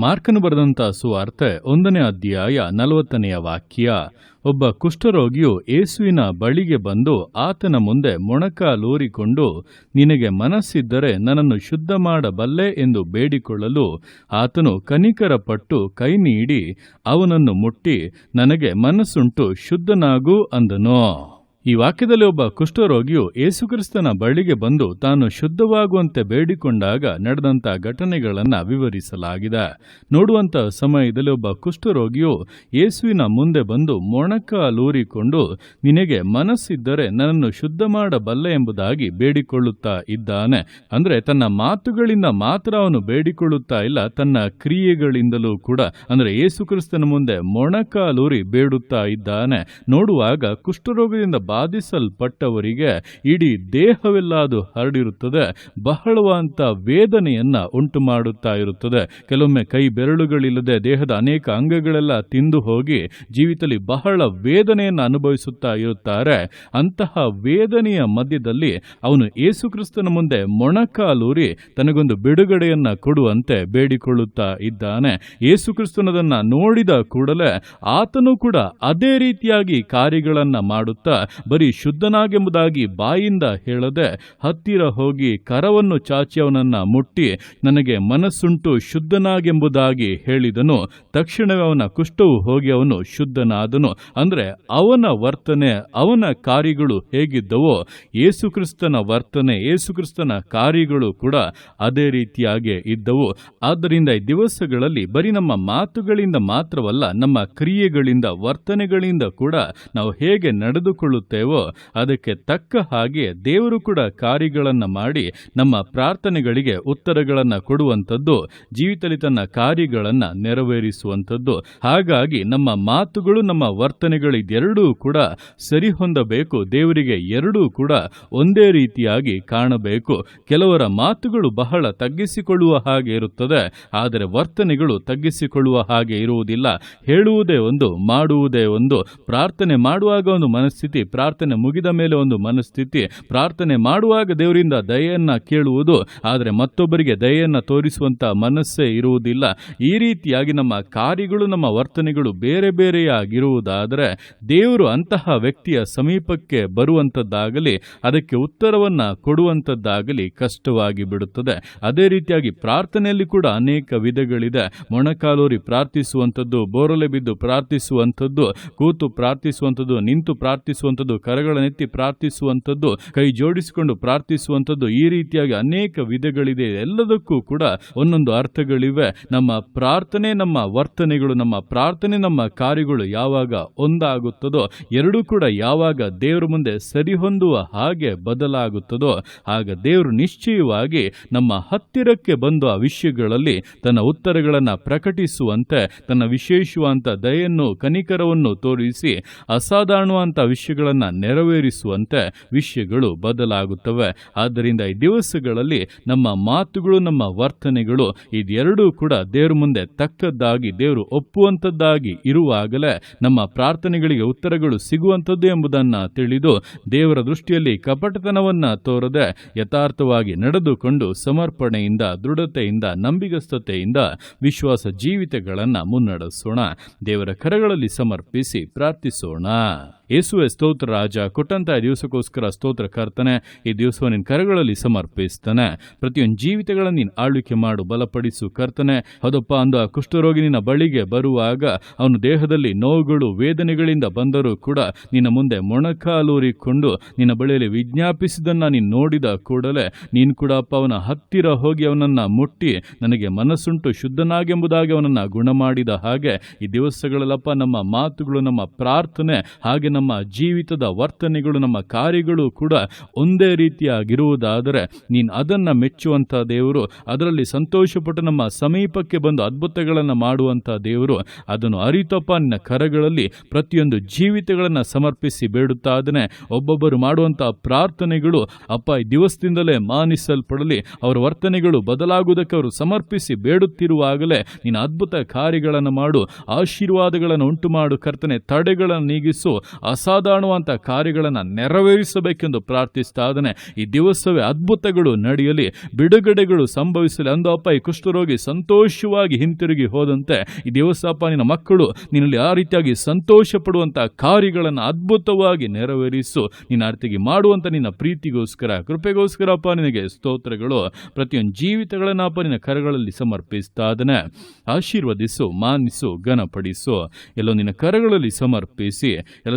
ಮಾರ್ಕನು ಬರೆದಂಥ ಸುವಾರ್ತೆ ಒಂದನೇ ಅಧ್ಯಾಯ ನಲವತ್ತನೆಯ ವಾಕ್ಯ. ಒಬ್ಬ ಕುಷ್ಠರೋಗಿಯು ಏಸುವಿನ ಬಳಿಗೆ ಬಂದು ಆತನ ಮುಂದೆ ಮೊಣಕಾಲೂರಿಕೊಂಡು, ನಿನಗೆ ಮನಸ್ಸಿದ್ದರೆ ನನ್ನನ್ನು ಶುದ್ಧ ಮಾಡಬಲ್ಲೆ ಎಂದು ಬೇಡಿಕೊಳ್ಳಲು ಆತನು ಕನಿಕರ ಪಟ್ಟು ಕೈ ನೀಡಿ, ಅವನನ್ನು ಮುಟ್ಟಿ, ನನಗೆ ಮನಸ್ಸುಂಟು ಶುದ್ಧನಾಗು ಅಂದನು. ಈ ವಾಕ್ಯದಲ್ಲಿ ಒಬ್ಬ ಕುಷ್ಠರೋಗಿಯು ಯೇಸುಕ್ರಿಸ್ತನ ಬಳಿಗೆ ಬಂದು ತಾನು ಶುದ್ಧವಾಗುವಂತೆ ಬೇಡಿಕೊಂಡಾಗ ನಡೆದಂತ ಘಟನೆಗಳನ್ನ ವಿವರಿಸಲಾಗಿದೆ. ನೋಡುವಂತ ಸಮಯದಲ್ಲಿ ಒಬ್ಬ ಕುಷ್ಠರೋಗಿಯು ಯೇಸುವಿನ ಮುಂದೆ ಬಂದು ಮೊಣಕಾಲೂರಿಕೊಂಡು ನಿನಗೆ ಮನಸ್ಸಿದ್ದರೆ ನನ್ನನ್ನು ಶುದ್ಧ ಮಾಡಬಲ್ಲೆ ಎಂಬುದಾಗಿ ಬೇಡಿಕೊಳ್ಳುತ್ತಾ ಇದ್ದಾನೆ. ಅಂದ್ರೆ ತನ್ನ ಮಾತುಗಳಿಂದ ಮಾತ್ರ ಅವನು ಬೇಡಿಕೊಳ್ಳುತ್ತಾ ಇಲ್ಲ, ತನ್ನ ಕ್ರಿಯೆಗಳಿಂದಲೂ ಕೂಡ. ಅಂದ್ರೆ ಯೇಸುಕ್ರಿಸ್ತನ ಮುಂದೆ ಮೊಣಕಾಲೂರಿ ಬೇಡುತ್ತಾ ಇದ್ದಾನೆ. ನೋಡುವಾಗ ಕುಷ್ಠರೋಗದಿಂದ ಬಾಧಿಸಲ್ಪಟ್ಟವರಿಗೆ ಇಡೀ ದೇಹವೆಲ್ಲ ಅದು ಹರಡಿರುತ್ತದೆ, ಬಹಳವಂತ ವೇದನೆಯನ್ನು ಉಂಟು ಮಾಡುತ್ತಾ ಇರುತ್ತದೆ. ಕೆಲವೊಮ್ಮೆ ಕೈ ಬೆರಳುಗಳಿಲ್ಲದೆ ದೇಹದ ಅನೇಕ ಅಂಗಗಳೆಲ್ಲ ತಿಂದು ಹೋಗಿ ಜೀವಿತದಲ್ಲಿ ಬಹಳ ವೇದನೆಯನ್ನು ಅನುಭವಿಸುತ್ತಾ ಇರುತ್ತಾರೆ. ಅಂತಹ ವೇದನೆಯ ಮಧ್ಯದಲ್ಲಿ ಅವನು ಯೇಸುಕ್ರಿಸ್ತನ ಮುಂದೆ ಮೊಣಕಾಲೂರಿ ತನಗೊಂದು ಬಿಡುಗಡೆಯನ್ನು ಕೊಡುವಂತೆ ಬೇಡಿಕೊಳ್ಳುತ್ತಾ ಇದ್ದಾನೆ. ಯೇಸುಕ್ರಿಸ್ತನದನ್ನು ನೋಡಿದ ಕೂಡಲೇ ಆತನು ಕೂಡ ಅದೇ ರೀತಿಯಾಗಿ ಕಾರ್ಯಗಳನ್ನು ಮಾಡುತ್ತಾ ಬರೀ ಶುದ್ಧನಾಗೆಂಬುದಾಗಿ ಬಾಯಿಂದ ಹೇಳದೆ ಹತ್ತಿರ ಹೋಗಿ ಕರವನ್ನು ಚಾಚಿಯವನನ್ನ ಮುಟ್ಟಿ ನನಗೆ ಮನಸ್ಸುಂಟು ಶುದ್ಧನಾಗೆಂಬುದಾಗಿ ಹೇಳಿದನು. ತಕ್ಷಣವೇ ಅವನ ಕುಷ್ಠವು ಹೋಗಿ ಅವನು ಶುದ್ಧನಾದನು. ಅಂದ್ರೆ ಅವನ ವರ್ತನೆ, ಅವನ ಕಾರ್ಯಗಳು ಹೇಗಿದ್ದವೋ, ಯೇಸುಕ್ರಿಸ್ತನ ವರ್ತನೆ, ಯೇಸುಕ್ರಿಸ್ತನ ಕಾರ್ಯಗಳು ಕೂಡ ಅದೇ ರೀತಿಯಾಗಿ ಇದ್ದವು. ಆದ್ದರಿಂದ ಈ ದಿವಸಗಳಲ್ಲಿ ಬರೀ ನಮ್ಮ ಮಾತುಗಳಿಂದ ಮಾತ್ರವಲ್ಲ, ನಮ್ಮ ಕ್ರಿಯೆಗಳಿಂದ, ವರ್ತನೆಗಳಿಂದ ಕೂಡ ನಾವು ಹೇಗೆ ನಡೆದುಕೊಳ್ಳುತ್ತೇವೋ ಅದಕ್ಕೆ ತಕ್ಕ ಹಾಗೆ ದೇವರು ಕೂಡ ಕಾರ್ಯಗಳನ್ನು ಮಾಡಿ ನಮ್ಮ ಪ್ರಾರ್ಥನೆಗಳಿಗೆ ಉತ್ತರಗಳನ್ನು ಕೊಡುವಂಥದ್ದು, ಜೀವಿತದಲ್ಲಿ ತನ್ನ ಕಾರ್ಯಗಳನ್ನು ನೆರವೇರಿಸುವಂಥದ್ದು. ಹಾಗಾಗಿ ನಮ್ಮ ಮಾತುಗಳು, ನಮ್ಮ ವರ್ತನೆಗಳು ಇದೆರಡೂ ಕೂಡ ಸರಿ ಹೊಂದಬೇಕು ದೇವರಿಗೆ ಎರಡೂ ಕೂಡ ಒಂದೇ ರೀತಿಯಾಗಿ ಕಾಣಬೇಕು. ಕೆಲವರ ಮಾತುಗಳು ಬಹಳ ತಗ್ಗಿಸಿಕೊಳ್ಳುವ ಹಾಗೆ ಇರುತ್ತದೆ, ಆದರೆ ವರ್ತನೆಗಳು ತಗ್ಗಿಸಿಕೊಳ್ಳುವ ಹಾಗೆ ಇರುವುದಿಲ್ಲ. ಹೇಳುವುದೇ ಒಂದು, ಮಾಡುವುದೇ ಒಂದು. ಪ್ರಾರ್ಥನೆ ಮಾಡುವಾಗ ಒಂದು ಮನಸ್ಥಿತಿ ಪ್ರಾರ್ಥನೆ ಮುಗಿದ ಮೇಲೆ ಒಂದು ಮನಸ್ಥಿತಿ ಪ್ರಾರ್ಥನೆ ಮಾಡುವಾಗ ದೇವರಿಂದ ದಯೆಯನ್ನು ಕೇಳುವುದು, ಆದರೆ ಮತ್ತೊಬ್ಬರಿಗೆ ದಯೆಯನ್ನು ತೋರಿಸುವಂಥ ಮನಸ್ಸೇ ಇರುವುದಿಲ್ಲ. ಈ ರೀತಿಯಾಗಿ ನಮ್ಮ ಕಾರ್ಯಗಳು, ನಮ್ಮ ವರ್ತನೆಗಳು ಬೇರೆ ಬೇರೆಯಾಗಿರುವುದಾದರೆ ದೇವರು ಅಂತಹ ವ್ಯಕ್ತಿಯ ಸಮೀಪಕ್ಕೆ ಬರುವಂಥದ್ದಾಗಲಿ ಅದಕ್ಕೆ ಉತ್ತರವನ್ನು ಕೊಡುವಂಥದ್ದಾಗಲಿ ಕಷ್ಟವಾಗಿ ಬಿಡುತ್ತದೆ. ಅದೇ ರೀತಿಯಾಗಿ ಪ್ರಾರ್ಥನೆಯಲ್ಲಿ ಕೂಡ ಅನೇಕ ವಿಧಗಳಿದೆ. ಮೊಣಕಾಲೂರಿ ಪ್ರಾರ್ಥಿಸುವಂಥದ್ದು, ಬೋರಲೆ ಬಿದ್ದು ಪ್ರಾರ್ಥಿಸುವಂಥದ್ದು, ಕೂತು ಪ್ರಾರ್ಥಿಸುವಂಥದ್ದು, ನಿಂತು ಪ್ರಾರ್ಥಿಸುವಂಥದ್ದು ಕರಗಳನ್ನೆತ್ತಿ ಪ್ರಾರ್ಥಿಸುವಂಥದ್ದು, ಕೈ ಜೋಡಿಸಿಕೊಂಡು ಪ್ರಾರ್ಥಿಸುವಂಥದ್ದು ಈ ರೀತಿಯಾಗಿ ಅನೇಕ ವಿಧಗಳಿದೆ. ಎಲ್ಲದಕ್ಕೂ ಕೂಡ ಒಂದೊಂದು ಅರ್ಥಗಳಿವೆ. ನಮ್ಮ ಪ್ರಾರ್ಥನೆ, ನಮ್ಮ ವರ್ತನೆಗಳು, ನಮ್ಮ ಪ್ರಾರ್ಥನೆ, ನಮ್ಮ ಕಾರ್ಯಗಳು ಯಾವಾಗ ಒಂದಾಗುತ್ತದೋ, ಎರಡೂ ಕೂಡ ಯಾವಾಗ ದೇವರ ಮುಂದೆ ಸರಿಹೊಂದುವ ಹಾಗೆ ಬದಲಾಗುತ್ತದೋ, ಆಗ ದೇವರು ನಿಶ್ಚಯವಾಗಿ ನಮ್ಮ ಹತ್ತಿರಕ್ಕೆ ಬಂದು ಆ ವಿಷಯಗಳಲ್ಲಿ ತನ್ನ ಉತ್ತರಗಳನ್ನು ಪ್ರಕಟಿಸುವಂತೆ, ತನ್ನ ವಿಶೇಷವಾದಂಥ ದಯೆಯನ್ನು, ಕನಿಕರವನ್ನು ತೋರಿಸಿ ಅಸಾಧಾರಣವಾದಂಥ ವಿಷಯಗಳನ್ನು ನೆರವೇರಿಸುವಂತೆ ವಿಷಯಗಳು ಬದಲಾಗುತ್ತವೆ. ಆದ್ದರಿಂದ ಈ ದಿವಸಗಳಲ್ಲಿ ನಮ್ಮ ಮಾತುಗಳು, ನಮ್ಮ ವರ್ತನೆಗಳು ಇದೆರಡೂ ಕೂಡ ದೇವರ ಮುಂದೆ ತಕ್ಕದ್ದಾಗಿ, ದೇವರು ಒಪ್ಪುವಂಥದ್ದಾಗಿ ಇರುವಾಗಲೇ ನಮ್ಮ ಪ್ರಾರ್ಥನೆಗಳಿಗೆ ಉತ್ತರಗಳು ಸಿಗುವಂಥದ್ದು ಎಂಬುದನ್ನು ತಿಳಿದು ದೇವರ ದೃಷ್ಟಿಯಲ್ಲಿ ಕಪಟತನವನ್ನ ತೋರದೆ ಯಥಾರ್ಥವಾಗಿ ನಡೆದುಕೊಂಡು ಸಮರ್ಪಣೆಯಿಂದ, ದೃಢತೆಯಿಂದ, ನಂಬಿಗಸ್ತತೆಯಿಂದ ವಿಶ್ವಾಸ ಜೀವಿತಗಳನ್ನು ಮುನ್ನಡೆಸೋಣ. ದೇವರ ಕರಗಳಲ್ಲಿ ಸಮರ್ಪಿಸಿ ಪ್ರಾರ್ಥಿಸೋಣ. ಯೇಸುವೆ ಸ್ತೋತ್ರ ರಾಜ ಕೊಟ್ಟಂತಹ ದಿವಸಕ್ಕೋಸ್ಕರ ಸ್ತೋತ್ರ ಕರ್ತನೆ, ಈ ದಿವಸವನ್ನು ನಿನ್ನ ಕರಗಳಲ್ಲಿ ಸಮರ್ಪಿಸ್ತಾನೆ. ಪ್ರತಿಯೊಂದು ಜೀವಿತಗಳನ್ನು ನೀನು ಆಳ್ವಿಕೆ ಮಾಡು, ಬಲಪಡಿಸು ಕರ್ತನೆ. ಅದಪ್ಪ ಅಂದು ಆ ಕುಷ್ಠರೋಗಿ ನಿನ್ನ ಬಳಿಗೆ ಬರುವಾಗ ಅವನು ದೇಹದಲ್ಲಿ ನೋವುಗಳು, ವೇದನೆಗಳಿಂದ ಬಂದರೂ ಕೂಡ ನಿನ್ನ ಮುಂದೆ ಮೊಣಕಾಲೂರಿಕೊಂಡು ನಿನ್ನ ಬಳಿಯಲ್ಲಿ ವಿಜ್ಞಾಪಿಸಿದನ್ನ ನೀನು ನೋಡಿದ ಕೂಡಲೇ ನೀನು ಕೂಡ ಅಪ್ಪ ಅವನ ಹತ್ತಿರ ಹೋಗಿ ಅವನನ್ನ ಮುಟ್ಟಿ ನನಗೆ ಮನಸ್ಸುಂಟು ಶುದ್ಧನಾಗೆಂಬುದಾಗಿ ಅವನನ್ನ ಗುಣ ಮಾಡಿದ ಹಾಗೆ ಈ ದಿವಸಗಳಲ್ಲಪ್ಪ ನಮ್ಮ ಮಾತುಗಳು, ನಮ್ಮ ಪ್ರಾರ್ಥನೆ ಹಾಗೆ ನಮ್ಮ ಜೀವಿತದ ವರ್ತನೆಗಳು, ನಮ್ಮ ಕಾರ್ಯಗಳು ಕೂಡ ಒಂದೇ ರೀತಿಯಾಗಿರುವುದಾದರೆ ನೀನು ಅದನ್ನು ಮೆಚ್ಚುವಂಥ ದೇವರು, ಅದರಲ್ಲಿ ಸಂತೋಷಪಟ್ಟು ನಮ್ಮ ಸಮೀಪಕ್ಕೆ ಬಂದು ಅದ್ಭುತಗಳನ್ನು ಮಾಡುವಂಥ ದೇವರು, ಅದನ್ನು ಅರಿತಪ್ಪ ನಿನ್ನ ಕರಗಳಲ್ಲಿ ಪ್ರತಿಯೊಂದು ಜೀವಿತಗಳನ್ನು ಸಮರ್ಪಿಸಿ ಬೇಡುತ್ತಾದನೆ ಒಬ್ಬೊಬ್ಬರು ಮಾಡುವಂಥ ಪ್ರಾರ್ಥನೆಗಳು ಅಪ್ಪ ಈ ದಿವಸದಿಂದಲೇ ಮಾನಿಸಲ್ಪಡಲಿ. ಅವರ ವರ್ತನೆಗಳು ಬದಲಾಗುವುದಕ್ಕೆ ಅವರು ಸಮರ್ಪಿಸಿ ಬೇಡುತ್ತಿರುವಾಗಲೇ ನೀನು ಅದ್ಭುತ ಕಾರ್ಯಗಳನ್ನು ಮಾಡು, ಆಶೀರ್ವಾದಗಳನ್ನು ಉಂಟು ಮಾಡು ಕರ್ತನೆ ತಡೆಗಳನ್ನು ನೀಗಿಸು ಅಸಾಧಾರಣವಂತ ಕಾರ್ಯಗಳನ್ನು ನೆರವೇರಿಸಬೇಕೆಂದು ಪ್ರಾರ್ಥಿಸ್ತಾ ಇದ್ದಾನೆ. ಈ ದಿವಸವೇ ಅದ್ಭುತಗಳು ನಡೆಯಲಿ, ಬಿಡುಗಡೆಗಳು ಸಂಭವಿಸಲಿ. ಅಂದಪ್ಪ ಈ ಕುಷ್ಠರೋಗಿ ಸಂತೋಷವಾಗಿ ಹಿಂತಿರುಗಿ ಹೋದಂತೆ, ಈ ದಿವಸಪ್ಪ ನಿನ್ನ ಮಕ್ಕಳು ನಿನ್ನಲ್ಲಿ ಆ ರೀತಿಯಾಗಿ ಸಂತೋಷ ಪಡುವಂಥ ಕಾರ್ಯಗಳನ್ನು ಅದ್ಭುತವಾಗಿ ನೆರವೇರಿಸು. ನಿನ್ನ ಅರ್ಥಿಗೆ ಮಾಡುವಂಥ ನಿನ್ನ ಪ್ರೀತಿಗೋಸ್ಕರ ಕೃಪೆಗೋಸ್ಕರಪ್ಪ ನಿನಗೆ ಸ್ತೋತ್ರಗಳು. ಪ್ರತಿಯೊಂದು ಜೀವಿತಗಳನ್ನಪ್ಪ ನಿನ್ನ ಕರಗಳಲ್ಲಿ ಸಮರ್ಪಿಸ್ತಾ ಆಶೀರ್ವದಿಸು ಮಾನಿಸು ಘನಪಡಿಸು. ಎಲ್ಲೋ ನಿನ್ನ ಕರಗಳಲ್ಲಿ ಸಮರ್ಪಿಸಿ, ಎಲ್ಲ